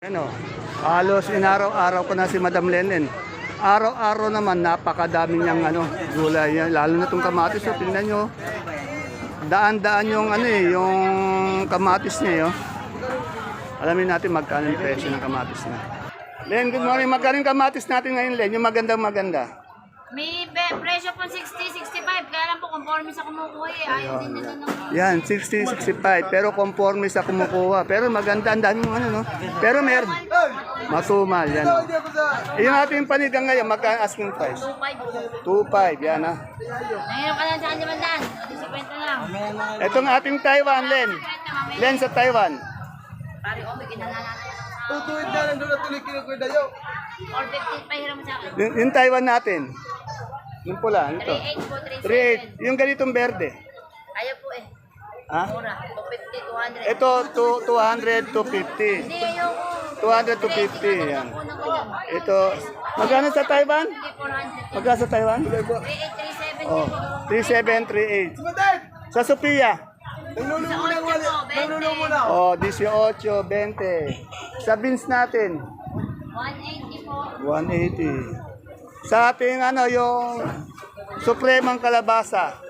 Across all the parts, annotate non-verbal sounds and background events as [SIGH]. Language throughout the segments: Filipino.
Ano, halos inaraw-araw ko na si Madam Lenen. Araw-araw naman napakadami niyang ano, gulay. Lalo na itong kamatis. So, tingnan nyo. Daan-daan yung ano eh, yung kamatis niya. Yo. Alamin natin magkano yung presyo ng kamatis niya. Len, good morning. Magkano yung kamatis natin ngayon, Len? Yung magandang maganda. May presyo po 60, 65. Kaya lang po, conforme sa kumukuha eh. Ayaw din nila ng... Yan, 60, 65. Pero conforme sa kumukuha. Pero maganda, ang dami ng ano, no? Pero meron. Matumal, yan. Eh, Yung ating panigang ngayon, magkano asking price? 2.5 2.5, po. yan ah. Nanginom ka lang sa kanya mandan. 50 lang. Itong ating Taiwan, Len. Len sa Taiwan. Pare, oh, may kinalala na. Tutuwid na lang doon at tuloy kinukuha dayo. 450 pa hiram sa akin. Yung Taiwan natin. Yung pula, ito. 38 po, 3.8. 37. Yung ganitong berde. Ayaw po eh. Ha? Mura. 250, 200. Ito, to, 200 to 50. Hindi, ko. 200 to 50, yan. Ito, magkano sa Taiwan? Hindi, 400. Magkano sa Taiwan? 38, 37 Oh, po. 3738. Sa Sophia? Sa na 8 wala. po, 20. Nanlulumo na. Oh, 18, 20. Sa beans natin, 180 po. 180. Sa ating ano, yung supremang kalabasa.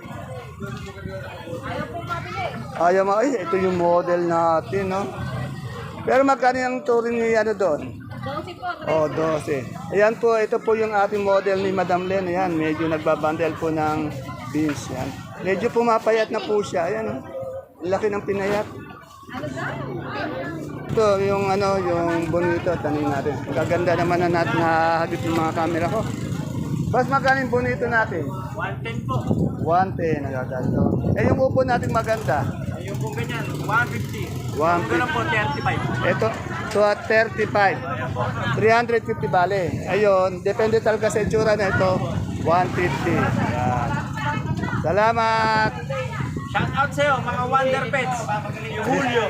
Ayaw mo, ay, ito yung model natin, no? Pero magkano yung turing ni ano doon? 12 po. Oh, 12. Ayan po, ito po yung ating model ni Madam Len. Ayan, medyo nagbabandel po ng beans. Yan. Medyo pumapayat na po siya. Ayan, laki ng pinayat. Ito, yung ano, yung bonito, tanin natin. Kaganda naman na natin nahagip yung mga camera ko. Mas magkano yung bonito natin? 110 po. 110, nagaganda. Eh, yung upo natin maganda. Yung kung ganyan, 150. 150. po, 35. Ito, to at 35. 350 bale. Ayun, depende talaga sa itsura na ito. 150. Yan. Salamat. Shout out sa'yo, mga Wonder Pets. Julio.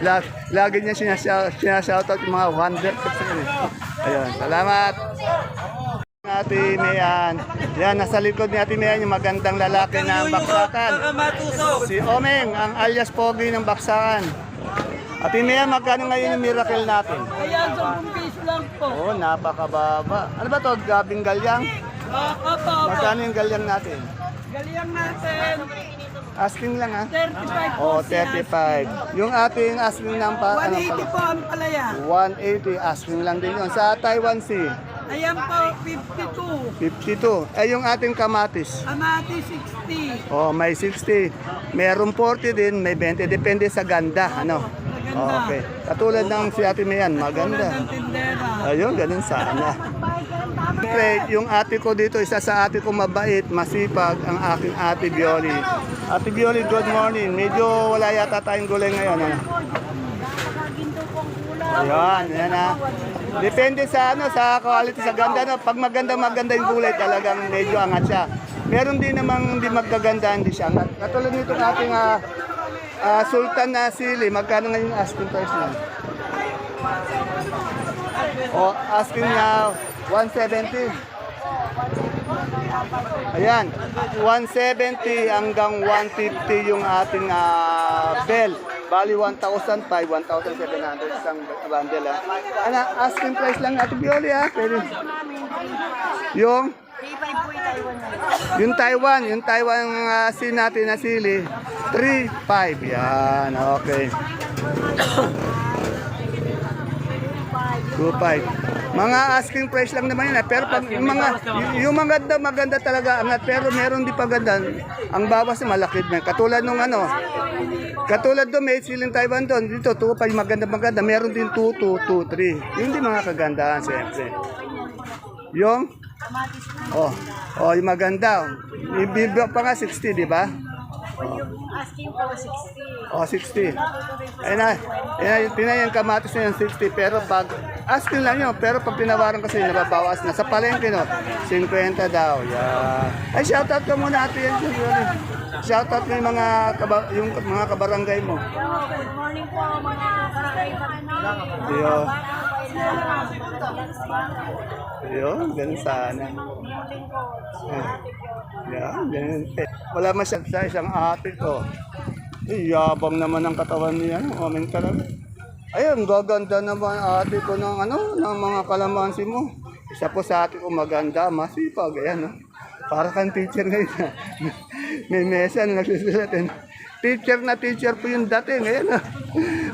Lag, lagi niya sinashout, sinashoutout yung mga wonder pets na yun. Ayun, salamat. Ate Mayan. Yan, nasa likod ni Ate Mayan yung magandang lalaki ng baksakan. matusok. Si Omeng, ang alias Pogi ng baksakan. Ate Mayan, magkano ngayon yung miracle natin? Ayan, 10 piso lang po. Oo, oh, napakababa. Ano ba to? Gabing galyang? Ah, opo, opo. Magkano yung galyang natin? Galing natin. Asking lang ha? 35 po Oo, siya. 35. Yung ating asking ng pa, ano 180 pala? po ang palaya. 180, asking lang din yun. Sa Taiwan Sea, Ayan po, 52. 52. Eh, yung ating kamatis. Amati, 60. Oh, may 60. Meron 40 din, may 20. Depende sa ganda, ano? Maganda. Okay. Katulad ng si Ate Mayan, maganda. Tulad ng tindera. Ayun, ganun sana. Siyempre, yung ate ko dito, isa sa ate ko mabait, masipag, ang aking ate Bioli. Ate Bioli, good morning. Medyo wala yata tayong gulay ngayon. Ano? Ayan, yan ha. Depende sa ano, sa quality, sa ganda. No? Pag maganda maganda yung gulay, talagang medyo angat siya. Meron din namang hindi magkaganda, hindi siya angat. Katulad nito ating ah, ah, Sultan na sili, magkano ngayon asking price niya? O, asking niya 170. Ayan, 170 hanggang 150 yung ating ah, bell. Bali 1,005, 1,700 isang bundle. ah. Ano, asking price lang natin, Bioli ha. Pwede. Yung? Yung Taiwan, yung Taiwan uh, sin natin na sili, 3.5. Yan, okay. 2.5. Mga asking price lang naman yun. ah. Pero pag yung mga yung maganda maganda talaga angat pero meron di pa ganda. Ang bawas na malaki na. Katulad nung ano. Katulad doon may siling Taiwan doon. Dito 2.5 maganda maganda. Meron din 2 2 2 3. Yun din mga kagandahan siyempre. Yung Oh, oh, yung maganda. Ibibigay pa nga 60, di ba? Asking po 60. Oh, 60. Ayun na, ayun na, tingnan yung kamatis na yung 60. Pero pag, asking lang yun, pero pag tinawaran kasi nababawas na. Sa palengke, no, 50 daw. Yeah. Ay, shoutout ka muna ate yan. Shoutout mo yung mga, kaba, yung mga kabarangay mo. Good morning po mga karakay Yo. Yo, ganun sana. Yeah, ganun. Wala masyad sa isang ate ko. Eh, yabang naman ang katawan niya. Amin talaga. Ayun, gaganda naman ate ko ng ano, ng mga kalamansi mo. Isa po sa ate ko maganda, masipag, ayan no. Para kang teacher ngayon. [LAUGHS] May mesa na nagsusulat. Teacher na teacher po yung dating, ayan no.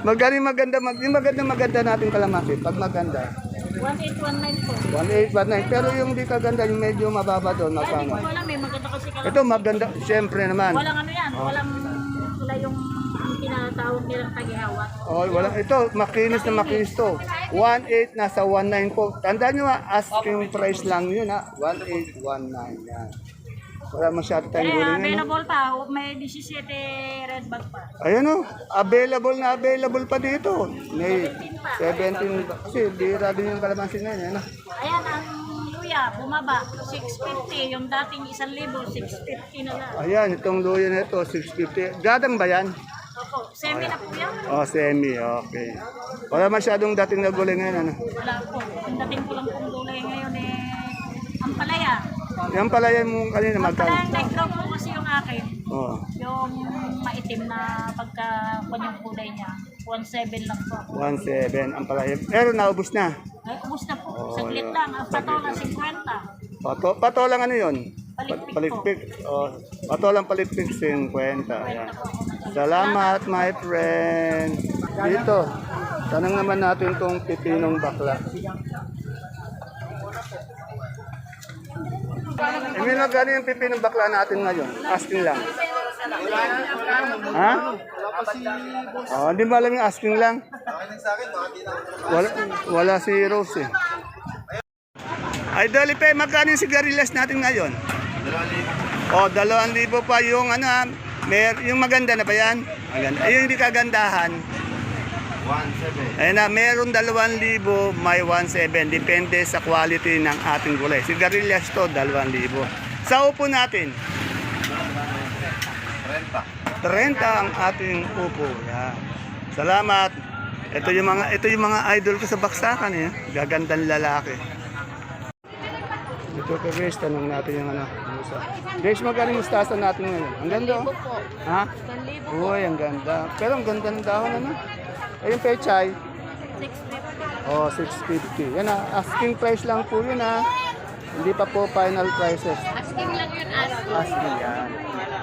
Magaling maganda, mag, maganda maganda natin kalamansi. Pag maganda, 1819 po. 1819. Pero yung di kaganda, yung medyo mababa doon, hindi magkano? ko alam eh. Maganda kasi ka Ito maganda, syempre naman. Walang ano yan. Walang wala yung ang tinatawag nilang tagihawat. Oh, wala ito, makinis na makinis to. 1.8 nasa 1.9 po. Tandaan nyo ha, asking price lang yun ha. 1.8, 1.9 yan. Wala masyado tayong Eh, guling yun. no? available pa. May 17 red bag pa. Ayun o, available na available pa dito. May 17, ba- kasi bira din yung kalamansin na yun. Ano? Ayan, ang luya, bumaba. 650. Yung dating 1,000, 650 na lang. Ayan, itong luya na ito, 650. Gadang ba yan? Opo, semi na po yan. Oh, semi, okay. Wala masyadong dating na guling ngayon. Ano? Wala po. Ang dating ko lang pong gulay ngayon eh, ang palaya. Yan pala yan mo kanina Ang magkano. palaya nag-drop po kasi yung akin. Oh, Yung maitim na pagka kanyang kulay niya. 1.7 lang po ako. 1.7 ang palaya. Pero naubos na. Ay, ubus na po. Oh, Saglit yun. lang. Ang patola 50. Pato, pato lang ano yun? Palikpik po. Palikpik. Oh, pato lang palikpik 50. Ayan. Salamat my friend. Dito. Tanong naman natin tong pipinong bakla. Emil, magkano yung pipinong bakla natin ngayon? Asking lang. Ha? Oh, hindi ba alam yung asking lang? Wala, wala si Rose eh. Ay, Dolipe, magkano yung sigarilyas natin ngayon? O, dalawang libo pa yung ano, ah, mer yung maganda na ba yan? Maganda. Ay, yung hindi kagandahan. 1.7. Ayun na, meron dalawang libo, may 1.7. Depende sa quality ng ating gulay. Sigarilyas to, dalawang libo. Sa upo natin? 30. 30 ang ating upo. Yan. Salamat. Ito yung mga ito yung mga idol ko sa baksakan eh. Gagandang lalaki. Ito kay Grace, tanong natin yung ano. Isa. Grace, magkano yung mustasa natin ngayon? Ang ganda oh. Ha? Uy, ang ganda. Pero ang ganda ng dahon ano. Eh, yung pechay. 650. Oh, 650. Yan ah, asking price lang po yun ah. Hindi pa po final prices. Asking lang yun, asking. Asking yan.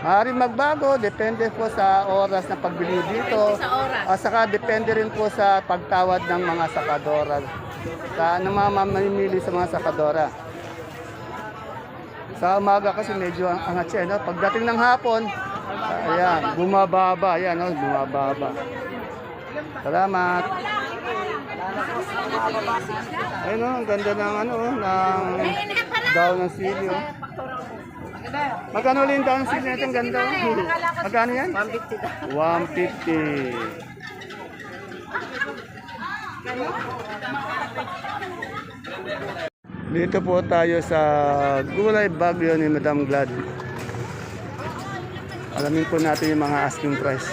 Maaaring magbago, depende po sa oras na pagbili dito. Sa oras. At saka depende rin po sa pagtawad ng mga sakadora. Sa ano mga mamimili sa mga sakadora. Sa umaga kasi medyo ang angat siya, no? Pagdating ng hapon, ayan, bumababa, ayan, no? bumababa. Salamat. Ayun, no? ang ganda ng ano, oh, ng daw ng sili, oh. Magkano ulit yung down seat natin? Ganda. oh. Magkano yan? 150. 150. Dito po tayo sa Gulay Bagyo ni Madam Glad. Alamin po natin yung mga asking price.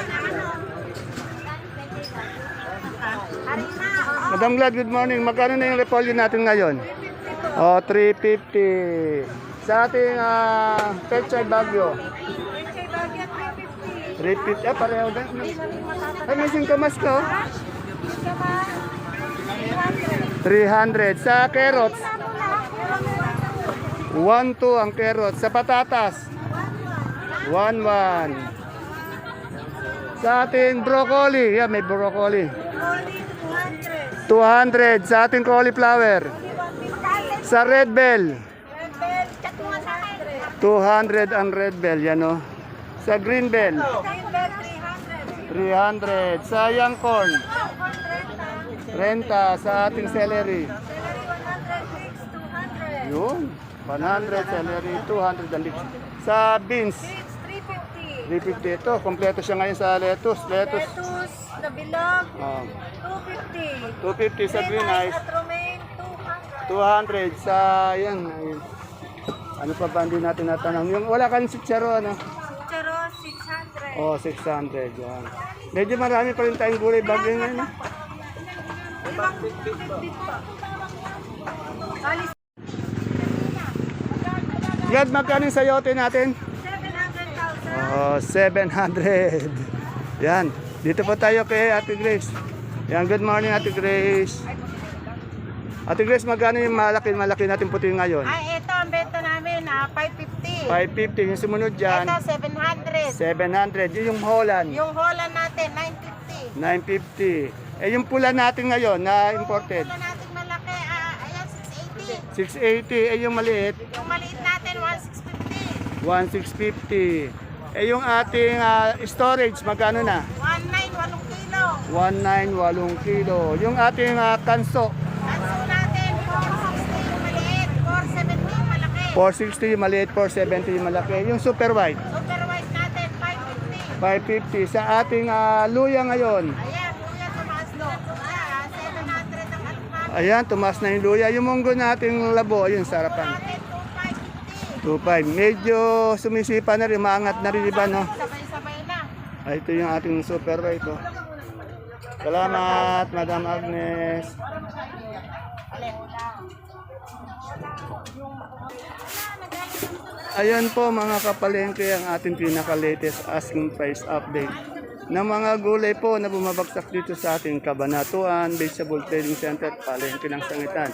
Madam Glad, good morning. Magkano na yung repolyo natin ngayon? Oh, 350. Sa ating uh, Pechay Bagyo. 350. Ah, pareho din. Ay, may singkamas ka, oh. 300. Sa carrots. 1-2 ang carrots. Sa patatas. 1-1. Sa ating broccoli. Yeah, may broccoli. 200 sa ating cauliflower. Sa red bell. 200 ang red bell, yan o. Sa green bell. 300. Sa young corn. 30 sa ating celery. Yun. 100 celery, 200 ang lips. Sa beans. 350 ito. Kompleto siya ngayon sa lettuce. Lettuce. Lettuce na bilog, ah, 250. 250 sa green eyes. At romaine, 200. 200 sa yan. ayun. Ano pa ba hindi natin natanong? Yung wala kang sitsaro, ano? Charo, 600. Oh, 600. Yan. Medyo marami pa rin tayong gulay bagay ngayon. eh. Alis, Glad, magkano yung sayote natin? 700,000. Oh, 700. Yan. Dito po tayo kay Ate Grace. Yan, good morning Ate Grace. Ate Grace, magkano yung malaki, malaki natin puti ngayon? Ay, ito ang benta namin, ah, 550. 550, yung sumunod dyan, Ito, 700. 700. Yun yung Holland, Yung Holland natin, 950. 950. Eh, yung pula natin ngayon na imported, Wala natin malaki, ah, ayan, 680. 680. Eh, yung maliit, 1650. 1650. Eh, yung ating ah, storage, magkano na? 19, 8 kilo. 19, 8 kilo. Yung ating ah, kanso, Kanso natin, 460 yung maliit, 470 yung malaki. 460 yung maliit, 470 yung malaki. Yung super white, Super white natin, 550. 550. Sa ating ah, luya ngayon, Ayan, kuya, tumaas no. Ah, 700 ang ayan, tumas na yung luya. Yung munggo nating labo, ayun, sarapan. 2550. 2.5. Medyo sumisipa na rin, maangat na rin iba, no? Sabay-sabay na. Ito yung ating super white, oh. Salamat, Madam Agnes. Ayan po mga kapalengke ang ating pinaka-latest asking price update ng mga gulay po na bumabagsak dito sa ating Kabanatuan Vegetable Trading Center, palengke ng sangitan.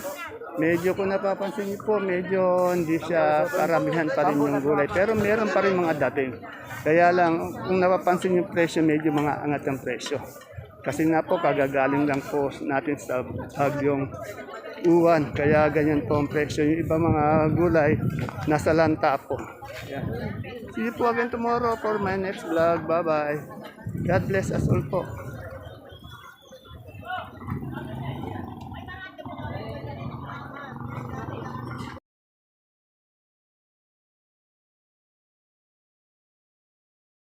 Medyo kung napapansin po, medyo hindi siya karamihan pa rin yung gulay. Pero meron pa rin mga dating. Kaya lang, kung napapansin yung presyo, medyo mga angat ang presyo. Kasi nga po, kagagaling lang po natin sa bagyong uwan. Kaya ganyan po ang presyo. Yung iba mga gulay, nasa lanta po. Yan. See you po again tomorrow for my next vlog. Bye-bye. God bless us all po.